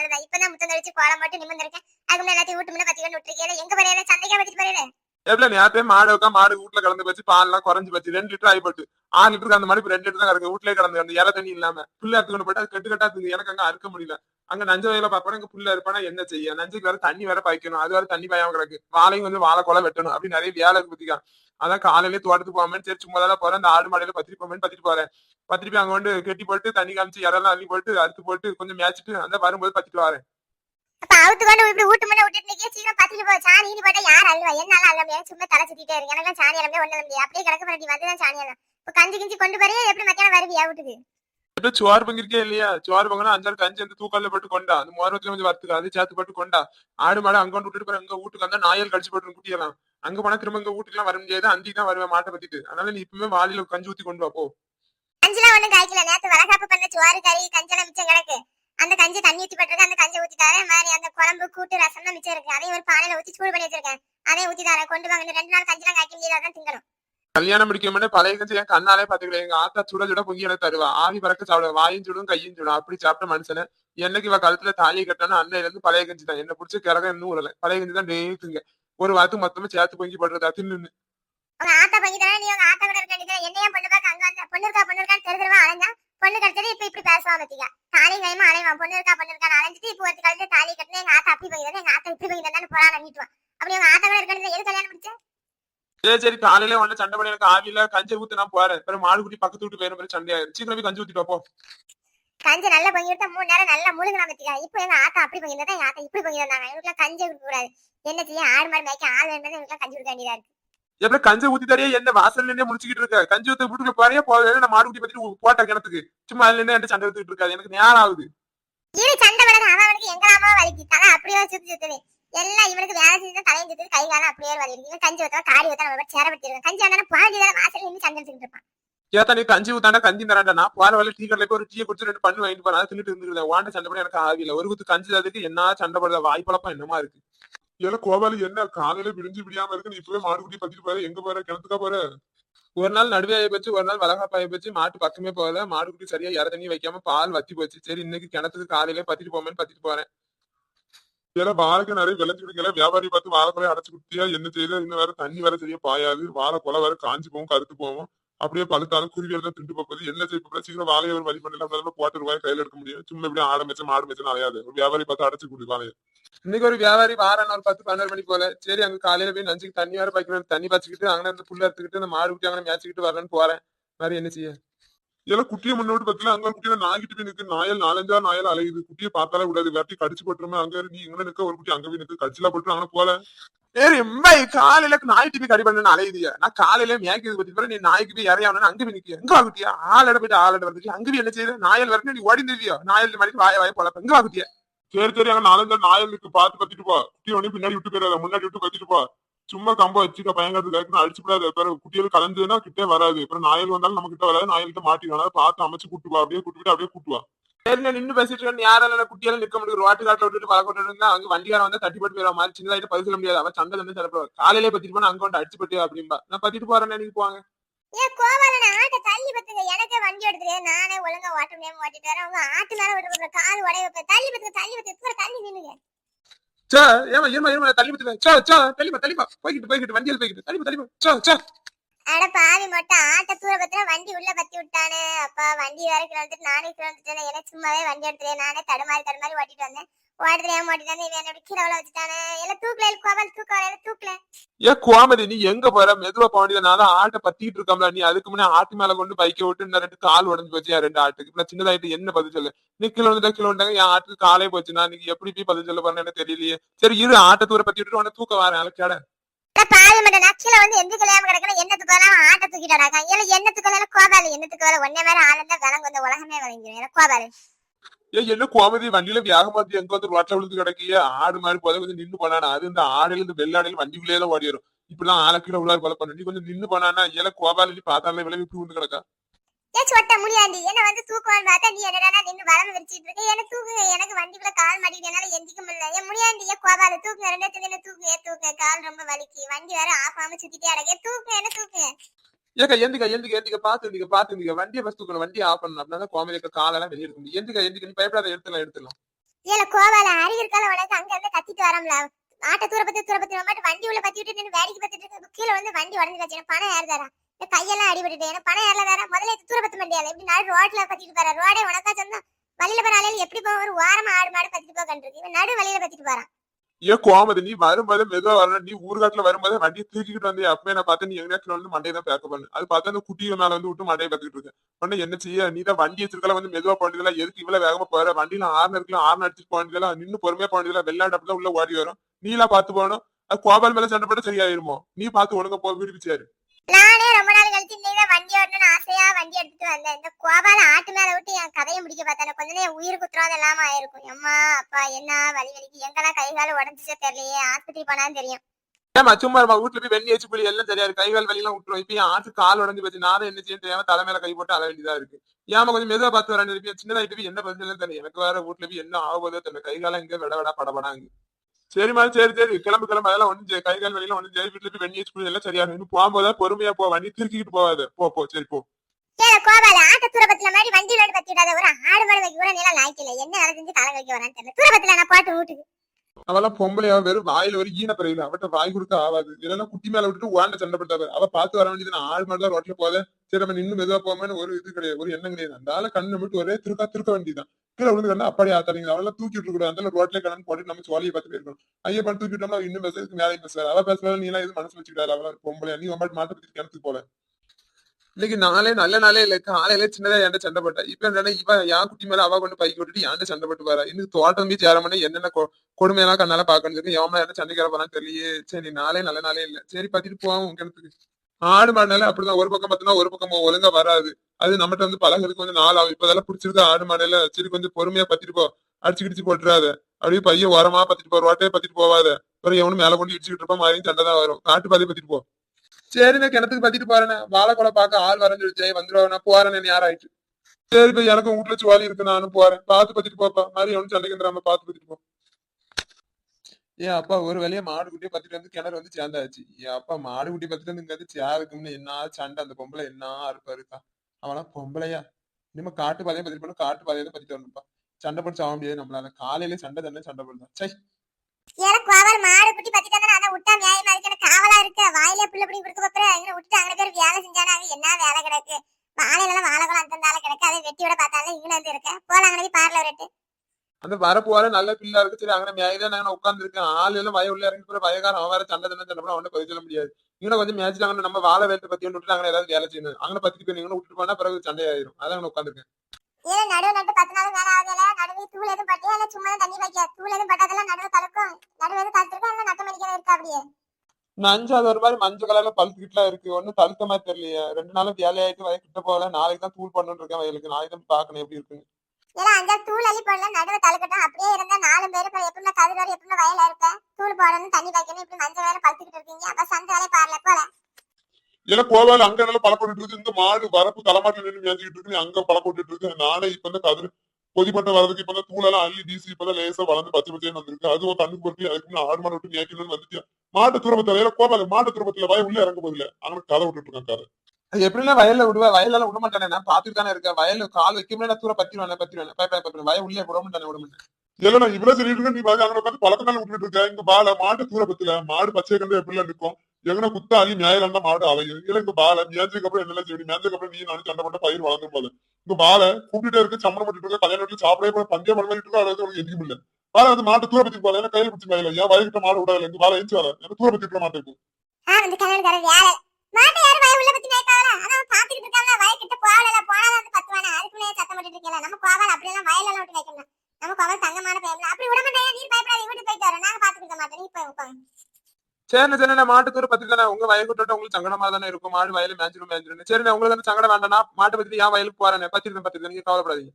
அழுதா இப்பதான் முத்தம் தெளிச்சு கோலம் போட்டு நிமிர்ந்திருக்கேன். அதுக்கு எல்லாத்தையும் வீட்டு முன்ன பத்தி கொண்டு விட்டுருக்கேன் எங்க போறேன் சந்தைக்கா பத்தி போறேன் எப்படி நேரத்தையும் மாடு வைக்கா மாடு வீட்டுல கலந்து வச்சு பால்லாம் குறைஞ்சு போச்சு. ரெண்டு லிட்டர் ஆகிப்பட்டு ஆறு லிட்டருக்கு அந்த மாதிரி ரெண்டு லிட்டர் தான் கிடக்கு. வீட்லயே கிடந்து அந்த இலை தண்ணி இல்லாம. புல்ல அறுத்து கொண்டு அது கெட்டு கட்டா எனக்கு அங்க அறுக்க முடியல. அங்க நஞ்ச வயல பாப்பா அங்க புல்ல இருப்பானா என்ன செய்ய? நஞ்சுக்கு வேற தண்ணி வேற பாய்க்கணும். அது வேற தண்ணி பாயாம கிடக்கு. வாழையும் வந்து வாழை கொலை வெட்டணும். அப்படி நிறைய வேலை இருக்கு பத்திக்கா. அதான் காலையிலேயே தோட்டத்துக்கு போவேன் சரி சும்மா தான் போறேன். அந்த ஆடு மாடையில பத்திரி போவேன் பத்திட்டு போறேன். பத்திரி அங்க வந்து கெட்டி போட்டு தண்ணி காமிச்சு இறெல்லாம் அள்ளி போட்டு அறுத்து போட்டு கொஞ்சம் மேய்ச்சிட்டு அந்த வரும்போது பத்திட்டு வரேன். அப்ப அவுத்து கொண்டு இப்படி விட்டுட்டு நிக்க சீக்கிரம் பத்திட்டு போ சாணி இனி போட்டா யார் அழுவா? என்னால அள்ள முடியாது சும்மா தலை சுத்திட்டே இருக்கு. எனக்கு சாணி அலம்பே ஒண்ணு முடியாது அப்படியே கிடக்க பண்ணி வந்துதான் சாணி அலம் இப்ப கஞ்சி கிஞ்சி கொண்டு போறியா எப்படி மத்தியானம் வருவியா வீட்டுக்கு? இப்ப சோறு பங்கிருக்கே இல்லையா? சோறு பங்கனா அஞ்சாறு கஞ்சி அந்த தூக்கல்ல போட்டு கொண்டா. அந்த மோரத்துல கொஞ்சம் வறுத்துக்க அது சேர்த்து போட்டு கொண்டா. ஆடு மாடு அங்க விட்டுட்டு போற அங்க வீட்டுக்கு வந்தா நாயல் கழிச்சு போட்டு குட்டியெல்லாம். அங்க போனா திரும்ப இங்க வீட்டுக்கு எல்லாம் வர முடியாது. அந்தி தான் வருவேன் மாட்டை பத்திட்டு. அதனால நீ இப்பவுமே வாளியில கஞ்சி ஊத்தி கொண்டு வா போ. கஞ்சிலாம் ஒண்ணும் காய்க்கல. நேத்து வளகாப்பு பண்ண சோறு கறி கஞ்செல்லாம் மிச்சம் கிடக்கு. அந்த கஞ்சி தண்ணி ஊத்தி போட்டிருக்கேன் அந்த கஞ்சி ஊத்தி தரேன். மாதிரி அந்த குழம்பு கூட்டு ரசம் தான் மிச்சம் இருக்கு. அதையும் ஒரு பானையில ஊத்தி சூடு பண்ணி வச்சிருக்கேன். அதையும் ஊத்தி தரேன். கொண்டு வாங்க. ரெண்டு நாள் கஞ்சிலாம் காய்க்க முடியாது அதான் திங்கணும். கல்யாணம் முடிக்க பழைய கஞ்சி என் கண்ணாலே பாத்துக்கல எங்க ஆத்தா சுட சுட பொங்கி எனக்கு தருவா. ஆவி பறக்க சாப்பிடுவா. வாயும் சுடும் கையும் சுடும். அப்படி சாப்பிட்ட மனுஷனை என்னைக்கு இவ கழுத்துல தாலியை கட்டணும் அன்னையில இருந்து பழைய கஞ்சி தான். என்ன பிடிச்ச கிழக்க இன்னும் உரல பழைய கஞ்சி தான் டேத்துங்க ஒரு வாரத்துக்கு மொத்தமா சேர்த்து பொங்கி போடுறது தின்னு உங்க ஆத்தா பங்கி தானே நீ உங்க ஆத்தா கூட இருக்க வேண்டியது என்னையா பொண்ணு பார்க்க அங்க வந்த பொண்ணு இருக்கா பொண்ணு இருக்கான்னு தெரு தெருவா அலைஞ்சா பொண்ணு கிடைச்சது இப்ப இப்படி பேசுவான் பத்தியா? கைமா அலைவான் பொண்ணு இருக்கா பொண்ணு இருக்கான்னு அலைஞ்சிட்டு இப்போ ஒரு கழுத்து தாலி கட்டினு எங்க ஆத்தா அப்படி பங்கி எங்க ஆத்தா இப்படி தானே போறான் அண்ணிட்டுவான் அப்படி உங்க ஆத்தா கூட இருக்க வேண்டியது எது கல்யாணம் முடிச்ச? சரி சரி காலையில ஒண்ணு சண்டை பண்ணி எனக்கு ஆவியில கஞ்சி ஊத்து நான் போறேன். அப்புறம் மாடு குட்டி பக்கத்து விட்டு வேற மாதிரி சண்டை ஆயிரும். சீக்கிரம் போய் கஞ்சி ஊத்திட்டு போ. கஞ்சி நல்லா பொங்கி விட்டா மூணு நேரம் நல்லா முழுங்கினா பத்தியா. இப்போ எங்க ஆத்தா அப்படி பங்கி இருந்தா எங்க ஆத்தா இப்படி பங்கி இருந்தாங்க. எங்களுக்கு கஞ்சி கொடுக்க கூடாது. என்ன செய்ய? ஆடு மாடு மேய்க்க ஆள் வேண்டாம் எங்களுக்கு கஞ்சி கொடுக்க வேண்டியதா இருக்கு. எப்படி கஞ்சி ஊத்தி தரையா என்ன வாசல்ல நின்று முடிச்சுக்கிட்டு இருக்க? கஞ்சி ஊத்த வீட்டுக்கு போறியா? போவே நான் மாடு குட்டி பத்திட்டு போட்ட கிணத்துக்கு. சும்மா அதுல என்கிட்ட சண்டை எடுத்துக்கிட்டு இருக்காது. எனக்கு நேரம் ஆகுது. இரு சண்டை படகு அவன் அவனுக்கு எங்களாமா வலிக்கு? தலை அப்படியே சுத்தி சுத்துது. எல்லாம் இவனுக்கு வேலை செஞ்சு தலையும் சுத்துது. கை காலம் அப்படியே வலி இருக்கு இவன் கஞ்சி ஊத்தா காடி ஊத்தா நம்ம சேரப்பட்டு இருக்கோம் கஞ்சி வந்தாலும் பாதி தான் வாசல் நின்று சண்டை எடுத்துக்கிட்டு இருப்பான். ஏத்தா நீ கஞ்சி ஊத்தாண்டா கஞ்சி தராண்டா? போற வேலை டீ கடையில போய் ஒரு டீ குடிச்சு ரெண்டு பண்ணு வாங்கிட்டு அதை தின்னுட்டு இருந்துருக்கேன் வாண்ட சண்டை பண்ணி எனக்கு ஆவியில ஒரு குத்து கஞ்சி தரதுக்கு என்ன சண்டை படுற வாய்ப்பழப்பம் என்னமா இருக்கு? ஏல கோபாலு என்ன? காலையில விடிஞ்சு விடியாம இருக்கு. நீ இப்பவே மாடு குட்டி பத்திட்டு போற. எங்க போற? கிணத்துக்கா போற? ஒரு நாள் நடுவே ஆகி போச்சு. ஒரு நாள் வளகாப்பாய போச்சு. மாட்டு பக்கமே போகல. மாடு குட்டி சரியா இற தண்ணி வைக்காம பால் வத்தி போச்சு. சரி இன்னைக்கு கிணத்துக்கு காலையில பத்திட்டு போமேன்னு பத்திட்டு போறேன். ஏல வாழைக்கு நிறைய விளைஞ்சு கொடுக்கல வியாபாரி பார்த்து வாழைப்பழைய அடைச்சு குட்டியா என்ன செய்யல? இன்னும் வேற தண்ணி வேற சரியா பாயாது. வாழை கொலை வேற காஞ்சு போகும் கருத்து போவோம் அப்படியே பழுத்தாலும் குருவியல் தான் திண்டு போகுது. என்ன செய்ய சீக்கிரம் வாழையை ஒரு வழி பண்ணல முதல்ல போட்டு ரூபாய் கையில எடுக்க முடியும். சும்மா இப்படி ஆட மேய்ச்சல் மாடு மேய்ச்சல் அலையாது. ஒரு வியாபாரி பார்த்து அடைச்சு கொடு வாழையை. இன்னைக்கு ஒரு வியாபாரி வாரம் ஒரு பத்து பன்னெண்டு மணி போல சரி அங்க காலையில போய் நஞ்சுக்கு தண்ணி வேற பாய்க்கணும் தண்ணி பாய்ச்சிக்கிட்டு அங்கே இருந்து புல்ல எடுத்துக்கிட்டு அந்த மாடு குட்டி அங்கே மேய்ச்சிக்கிட்டு வரேன் போறேன். மாதிரி என்ன செய்ய? இதெல்லாம் குட்டியை முன்னோட்டு பத்தில அங்க குட்டியில நாய்கிட்டு போய் நிற்கு நாயல் நாலஞ்சா நாயல் அலையுது. குட்டியை பார்த்தாலே விடாது வெட்டி கடிச்சு போட்டுருமே அங்க நீ இங்க நிக்க ஒரு குட்டி அங்க போய் நிற்கு கடிச்சுல போட்டு அங்கே போல. ஏறி எம்பை காலையில நாய்க்கு போய் கடி பண்ணு அலையுதியா நான் காலையில மேய்க்கிறது பத்தி பிறகு நீ நாய்க்கு போய் இறையாவணும் அங்க போய் நிக்க எங்க வாக்குட்டியா ஆளட போயிட்டு ஆளட வரதுக்கு அங்க போய் என்ன செய்யுது? நாயல் வரணும் நீ ஓடி நிறுவியோ நாயல் மாதிரி வாய வாய போல எங்க வாக்குட்டியா சரி சரி அங்க நாலஞ்சு நாயலுக்கு பார்த்து கத்திட்டு போ. குட்டி ஒண்ணு பின்னாடி விட்டு போயிடாத முன்னாடி விட்டு கத்திட்டு போ. சும்மா கம்ப வச்சுக்க பயங்கரத்துக்கு அடிச்சு விடாது. அப்புறம் குட்டிகள் கலந்துன்னா கிட்டே வராது. அப்புறம் நாயல் வந்தாலும் நம்ம கிட்ட வராது. நாயல்கிட்ட மாட்டிக்கலாம் பார்த்து அமைச்சு கூட்டு அப்படியே கூட்டு அப்படியே கூட்டுவா சரி நான் நின்று பேசிட்டு இருக்கேன். யாரால குட்டியால நிக்க முடியும் ரோட்டு காட்டுல விட்டுட்டு பழக்க விட்டுருந்தா அங்க வண்டியார வந்து தட்டி போட்டு போயிடா மாதிரி சின்னதாயிட்டு பதில் சொல்ல முடியாது. அவன் சண்டை வந்து சிறப்பு காலையிலே பத்திட்டு போனா அங்க வந்து அடிச்சு போட்டு அப்படின்பா நான் பத்திட்டு போறேன் நீங்க போவாங்க தள்ளி பத்துங்க. எனக்கு வண்டி எடுத்துரு. நானே ஒழுங்கா ஓட்ட முடியாம ஓட்டிட்டு வரேன். உங்க ஆட்டு மேல விட்டு கால் உடைய வைப்பேன் தள்ளி பத்துங்க தள்ளி பத்து தள்ளி நின்னுங்க. சே ஏமா இருமா இருமா தள்ளி பத்துங்க சோ சோ தள்ளிப்பா தள்ளிப்பா. போய்கிட்டு போய்கிட்டு வண்டியில் போய்கிட்டு தள்ளிப்பா தள்ளிப்பா. சோ சோ அட பாவி மொட்டை ஆட்ட தூர பத்தின வண்டி உள்ள பத்தி விட்டானே. அப்பா வண்டி வேற கிளம்பிட்டு நானே கிளம்பிட்டேன் எனக்கு சும்மாவே வண்டி எடுத்துறேன் நானே தடுமாறி தடுமாறி ஓட்டிட்டு வந்தேன். ஏன் ஓட்டிட்டு வந்தேன் இவன் கீழே வச்சுட்டானே. எல்லாம் தூக்கல கோபால் தூக்க வர தூக்கல. ஏ கோமதி நீ எங்க போற? மெதுவா போக வேண்டியது நான் தான் ஆட்டை பத்திட்டு இருக்கோம்ல நீ அதுக்கு முன்னே ஆட்டு மேல கொண்டு பைக்கை விட்டு இன்னும் ரெண்டு கால் உடஞ்சு போச்சு ரெண்டு ஆட்டுக்கு. நான் சின்னதாயிட்டு என்ன பதில் சொல்லு? நீ கிலோ வந்துட்டா கிலோ வந்துட்டாங்க என் ஆட்டுக்கு காலே போச்சு நான் நீ எப்படி போய் பதில் சொல்ல போறேன்னு எனக்கு தெரியலையே. சரி இரு ஆட்டை தூர பத்தி விட்டு உடனே தூக்க வரேன். அழைச்சாட பாவி மட்டும் நக்கில வந்து எந்த கல்யாணம் கிடக்கணும் என்னத்துக்கு வரலாம் ஆட்ட தூக்கிட்டாடா ஏல என்னத்துக்கு வரல கோபால் என்னத்துக்கு வர ஒன்னே மேல ஆளுந்தா விலங்கு இந்த உலகமே விளங்கிடும் எனக்கு கோபால்? ஏ என்ன கோமதி வண்டியில வேகமா வந்து எங்க வந்து ரோட்ல விழுந்து கிடக்கிய? ஆடு மாதிரி போதை கொஞ்சம் நின்னு போனானா? அது இந்த ஆடுல இந்த வெள்ளாடையில வண்டிக்குள்ளேயே தான் ஓடி இப்படிலாம் ஆள கீழே உள்ளாரு போல பண்ணு கொஞ்சம் நின்னு போனானா ஏல கோபால நீ பார்த்தாலே விலை விட்டு விழுந்து கிடக்கா? ஏ சொட்ட முடியாண்டி என்ன வந்து தூக்குவான்னு பார்த்தா நீ என்னடா நின்னு வளர்ந்து விரிச்சிட்டு இருக்க. எனக்கு தூக்குங்க எனக்கு வண்டிக்குள்ள கால் மாட்டிட்டு என்னால எந்திக்க முடியல. ஏன் முடியாண்டி ஏ கோபால தூக்குங்க ரெண்டாயிரத்தி என்ன தூக்குங்க தூக்குங்க கால் ரொம்ப வலிக்கு. வண்டி வேற ஆஃப் ஆகாம சுத்திட்டே அடக்கே தூக்குங்க என்ன தூக்குங்க ஏக்கா எந்திக்க எந்திக்க எந்திக்க பாத்து எந்திக்க பாத்து எந்திக்க வண்டியை ஃபர்ஸ்ட் தூக்கணும். வண்டியை ஆஃப் பண்ணணும். அப்படின்னா கோமதிக்க காலெல்லாம் வெளியே முடியும். எந்திக்க எந்திக்க நீ பயப்படாத எடுத்துலாம் எடுத்துலாம் ஏல கோவால அறிவு இருக்கால உனக்கு அங்க இருந்து கத்திட்டு வரம்ல. ஆட்ட தூர பத்தி தூர பத்தி மட்டும் வண்டி உள்ள பத்தி விட்டு வேடிக்கை பார்த்துட்டு கீழே வந்து வண்டி உடஞ்சு வச்சு பணம் யார் தரா? இந்த கையெல்லாம் அடிபட்டுட்டு எனக்கு பணம் யாரில் தரா? முதல்ல இது தூர பத்து மண்டியால. இப்படி நடு ரோட்ல பத்திட்டு போற ரோடே உனக்கா சொந்தம். வழியில போற ஆளையில எப்படி போக ஒரு வாரமா ஆடு மாடு பத்திட்டு போக கண்டிருக்கு இவன் நடு வழியில பத்திட்டு போறான். ஏன் கோமதி நீ வரும்போது மெதுவா வரணும் நீ ஊர்காட்டுல வரும்போது வண்டியை தூக்கிட்டு வந்து அப்பவே நான் பார்த்தேன் நீ எங்க வந்து மண்டையை தான் பேக்க பண்ணு. அது பார்த்தா அந்த குட்டிய மேல வந்து விட்டு மண்டையை பார்த்துட்டு இருக்கேன் உடனே என்ன செய்ய? நீ தான் வண்டி வச்சிருக்கல வந்து மெதுவா போனதுல எதுக்கு இவ்வளவு வேகமா போற? வண்டியில ஆறு இருக்கலாம் ஆறு அடிச்சுட்டு போனதுல நின்னு பொறுமையா போனதுல வெள்ளாட்டப்பல உள்ள ஓடி வரும். நீலாம் பார்த்து போகணும். அது கோபால் மேல சண்டை போட்டு சரியாயிருமோ? நீ பார்த்து ஒழுங்கா போ விடுவிச்சாரு நானே ரொம்ப வண்டி ஓட்டணும்னு ஆசையா வண்டி எடுத்துட்டு வந்தேன். இந்த கோபால ஆட்டு மேல விட்டு என் கதையை முடிக்க பார்த்தேன் கொஞ்ச நேரம் உயிர் குத்துறாத இல்லாம ஆயிருக்கும். அம்மா அப்பா என்ன வலி வலிக்கு எங்கெல்லாம் கை கால உடஞ்சிச்சோ தெரியலையே. ஆஸ்பத்திரி போனாலும் தெரியும். ஏமா சும்மா இருமா வீட்டுல போய் வெண்ணி வச்சு புளி எல்லாம் சரியா இருக்கு கைகால் வலியெல்லாம் விட்டுரும். இப்ப என் ஆட்டு கால் உடஞ்சு போச்சு. நானும் என்ன செய்ய தெரியாம தலை மேல கை போட்டு அழ வேண்டியதா இருக்கு. ஏமா கொஞ்சம் மெதுவா பார்த்து வரேன் இருப்பியா சின்னதாயிட்டு போய் என்ன பிரச்சனை தெரியல. எனக்கு வேற வீட்டுல போய் என்ன ஆகுதோ தெரியல. கை காலம் இங்க விட விட படபடாங்க சரிம்மா சரி சரி. கிளம்பு கிளம்பு. அதெல்லாம் ஒண்ணு கை கால் வலியெல்லாம் ஒண்ணு சரி வீட்டுல போய் வெண்ணி வச்சு எல்லாம் சரியா இன்னும் போகும்போது பொறுமையா போ. வண்டி திருக்கிட்டு போவாது போ போ. சரி போ. ஏல கோபால ஆட்ட தூரபத்துல மாதிரி வண்டி விளையாட்டு பத்தி விடாத ஒரு ஆடு மாடு வைக்க கூட நிலம் லாய்க்கல என்ன வேலை செஞ்சு தலை வைக்க வரான்னு தெரியல. தூரபத்துல நான் பாட்டு வீட்டுக்கு அவெல்லாம் பொம்பளையா வெறும் வாயில ஒரு ஈன பிறகு அவட்ட வாய் கொடுக்க ஆகாது. இல்லைன்னா குட்டி மேல விட்டுட்டு வாண்ட சண்டை போட்டாரு அவ பார்த்து வர வேண்டியது நான் ஆள் மாதிரி தான் ரோட்ல போத சரி நம்ம நின்னு மெதுவா போமேன்னு ஒரு இது கிடையாது. ஒரு எண்ணம் கிடையாது. அந்த ஆளை கண்ணு மட்டும் ஒரே திருக்கா திருக்க வேண்டியதான் கீழே விழுந்து கண்ணா அப்படி ஆத்தாதீங்க அவெல்லாம் தூக்கி விட்டு அந்த ரோட்ல கடன் போட்டு நம்ம சோழியை பார்த்து இருக்கணும் ஐயப்பன் தூக்கி விட்டோம்னா இன்னும் பேசுறதுக்கு மேலே பேசுறாரு அவ பேசுவாரு நீ எல்லாம் எதுவும் மனசு வச்சுக்கிட்டாரு அவெல்லாம் பொம்பளை நீ உன் மாட்டை பத்தி கிணத்துக்கு போல. இன்னைக்கு நாளே நல்ல நாளே இல்ல. காலையில சின்னதா என்கிட்ட சண்டை போட்டா. இப்ப என்னன்னா இவ என் குட்டி மேல அவ கொண்டு பைக்கு விட்டுட்டு என்கிட்ட சண்டை போட்டு வரா இன்னும் தோட்டம் போய் சேரமனே என்னென்ன கொடுமையெல்லாம் கண்ணால பாக்கணும் சொல்லி எவன் என்ன சண்டைக்கு போறான்னு தெரியலையே. சரி நாளே நல்ல நாளே இல்ல. சரி பாத்துட்டு போவோம் கிணத்துக்கு. ஆடு மாடுனால அப்படிதான். ஒரு பக்கம் பார்த்தோம்னா ஒரு பக்கம் ஒழுங்கா வராது. அது நம்மகிட்ட வந்து பழகிறதுக்கு கொஞ்சம் நாள் ஆகும். இப்ப பிடிச்சிருக்கு ஆடு மாடுல சரி கொஞ்சம் பொறுமையா பத்திட்டு போ. அடிச்சு கிடிச்சு போட்டுறாத. அப்படியே பையன் ஓரமா பத்திட்டு போ. ரோட்டையே பத்திட்டு போவாத. அப்புறம் எவனும் மேல கொண்டு இடிச்சுக்கிட்டு இருப்பான் மாதிரி சண்டை தான் வரும். காட்டு பாதையை பத்திட்டு போ. சரி நான் கிணத்துக்கு பத்திட்டு போறேன்னு வாழை கொலை பார்க்க ஆள் வரேன்னு சொல்லிச்சு வந்துருவா நான் போறேன் யார் ஆயிட்டு? சரி இப்ப எனக்கும் வீட்டுல சுவாலி இருக்கு. நானும் போறேன். பார்த்து பத்திட்டு போப்பா மாதிரி எவனும் சண்டைக்கு பார்த்து பத்திட்டு போ. ஏன் அப்பா ஒரு வழியா மாடு குட்டியை பத்திட்டு வந்து கிணறு வந்து சேர்ந்தாச்சு. ஏன் அப்பா மாடு குட்டி பத்திட்டு வந்து இங்க வந்து சேருக்கும்னு என்ன சண்டை அந்த பொம்பளை என்ன அறுப்பா இருக்கா அவனா பொம்பளையா. இனிமே காட்டு பாதையை பத்திட்டு போகணும் காட்டு பாதையை தான் பத்திட்டு வரணும்ப்பா. சண்டை போட்டு சாக முடியாது நம்மளால காலையில சண்டை தண்ணி சண்டை போடுதான் சை ஏல கோபால மாடு குட்டி பத்திட்டு வந்தா நான் விட்டா நியாயமா இருக்கு. எனக்கு காவலா இருக்க. வாயில புள்ள பிடி கொடுக்க போற எங்க விட்டுட்டு அங்க பேர் வேலை செஞ்சானா? அங்க என்ன வேலை கிடக்கு? வாழையில வாழைக்குளம் அந்த நாள கிடக்கு அதை வெட்டி விட பார்த்தாலும் இங்க வந்து இருக்க. போல அங்க போய் பார்ல அந்த வரப்பு வர நல்ல பிள்ளை இருக்கு. சரி அங்கே மேய்தான் நான் உட்கார்ந்து இருக்கேன் ஆள் எல்லாம் வய உள்ள இறங்கி போற வயகாரம் அவன் வேற சண்டை தானே சண்டை அவனை பதில் சொல்ல முடியாது. இங்கே கொஞ்சம் மேட்ச்ல அங்கே நம்ம வாழை வேலை பத்தி விட்டுட்டு அங்கே ஏதாவது வேலை செய்யணும். அங்கே பத்தி போய் நீங்க விட்டுட்டு போனா பிறகு சண்டையாயிரும் அதான் அங்கே உட்காந்துருக்கேன் ஏல நடுவு நட்டு பத்து நாள் மேல ஆகல? நடுவு தூள் எதுவும் பட்டியா? இல்ல சும்மா தண்ணி வைக்க தூள் எதுவும் பட்டாதெல்லாம் நடுவு எதுவும் இருக்கா அப்படியே? நஞ்சு அது ஒரு மாதிரி மஞ்சள் கலர்ல பழுத்துக்கிட்டுலாம் இருக்கு. ஒன்னும் தடுத்த மாதிரி தெரியலையே. ரெண்டு நாளும் வேலையாயிட்டு வய கிட்ட போகல. நாளைக்கு தான் தூள் பண்ணணும்னு இருக்கேன் வயலுக்கு. நாளைக்கு தான் பார்க்கணும் எப்படி இருக்குன்னு. ஏன்னா அஞ்சா தூள் அள்ளி போடல நடுவு தழுக்கட்டும் அப்படியே இருந்தா நாலு பேரும் எப்படின்னா கதிரோடு எப்படின்னா வயல இருப்பேன் தூள் போடணும் தண்ணி வைக்கணும் இப்படி மஞ்சள் வேற பழுத்துக்கிட்டு இருக்கீங்க. அப்ப சந்தை வேலையை பாருல போல. இல்ல கோவால அங்க நல்லா பழக்கம் விட்டுட்டு இருக்கு. இந்த மாடு வரப்பு தலைமாட்டில் நின்று மேஞ்சிக்கிட்டு இருக்கு. நீ அங்க பழக்கம் விட்டுட்டு இருக்கு. நானே இப்ப இந்த கதிர் கொதிப்பட்ட வரதுக்கு இப்ப தூளெல்லாம் அள்ளி வீசி இப்ப லேசா வளர்ந்து பச்சை பச்சைன்னு வந்திருக்கு. அதுவும் கண்ணுக்கு பொருத்தி அதுக்கு ஆடு மாடு விட்டு மேய்க்கணும்னு வந்துட்டு மாட்டு துரபத்துல கோபால மாட்டு துரபத்துல வய உள்ள இறங்க போதில்லை அவனுக்கு கதை விட்டுட்டு இருக்கான் கதை. எப்படின்னா வயல்ல விடுவா வயல்ல விட மாட்டானே. நான் பாத்துட்டு தானே இருக்கேன். வயல்ல கால் வைக்க முடியாது தூர பத்திடுவேன் பத்திடுவேன். பை பை பை வய உள்ளே விட மாட்டானே விட மாட்டேன். இல்ல நான் இவ்வளவு சொல்லிட்டு இருக்கேன் நீ பாரு அங்க உட்காந்து பழக்கம் நாள் விட்டுட்டு இருக்க இங்க பால மாட்டு தூர பத்துல மாடு பச்சை கண்டு எப்படி இருக்கும் எங்கன குத்தாலி நியாயம் மாடு அலையும் இல்ல இங்க பால மேய்ச்சதுக்கு அப்புறம் என்னெல்லாம் செய்யணும் மேய்ச்சதுக்கு அப்புறம் நீ நானும் சண்டை போட்ட பயிர் வளர்ந்து போது இங்க பால கூப்பிட்டுட்டே இருக்கு சம்மணம் பண்ணிட்டு இருக்க கல்யாணம் வீட்டுல சாப்பிடவே போல பஞ்சம் பண்ண மாதிரி இருக்கு அதாவது உனக்கு எதுவும் இல்ல. பால வந்து மாட்டு தூர பத்தி போல ஏன்னா கையில பிடிச்சி மேல ஏன் வயக்கிட்ட மாடு விடாது இங்க பால எஞ்சி வேலை எனக்கு தூர பத்தி மாட்டேன் இப்போ ஆ வந்து மாட்டை யாரும் வய உள்ள பத்தி அதான் பாத்துக்கிட்டு இருக்காங்க வய கிட்ட போகல போனாலும் வந்து பத்துவானே அதுக்குள்ளே சத்தம் போட்டுட்டு இருக்கல நம்ம கோவால் அப்படி எல்லாம் விட்டு வைக்கணும் நம்ம கோவால் தங்கமான பையன் அப்படி விட மாட்டேன் நீ பயப்படாத வீட்டுக்கு போயிட்டு வரோம் நாங்க பாத்துக்கிட்ட மாட்டோம். நீ போய் மாட்டு தூர தானே. உங்க வயல் விட்டுட்டு உங்களுக்கு சங்கடமா தானே இருக்கும்? மாடு வயலு மேஞ்சிரும் மேய்ச்சிரும் சரி நான் உங்களுக்கு சங்கடம் வேண்டாம் மாட்டு மாட்டை பத்தி ஏன் வயலுக்கு போறேன் பத்திரிக்கை பத்திரிக்கை. நீங்க கவலைப்படாதீங்க.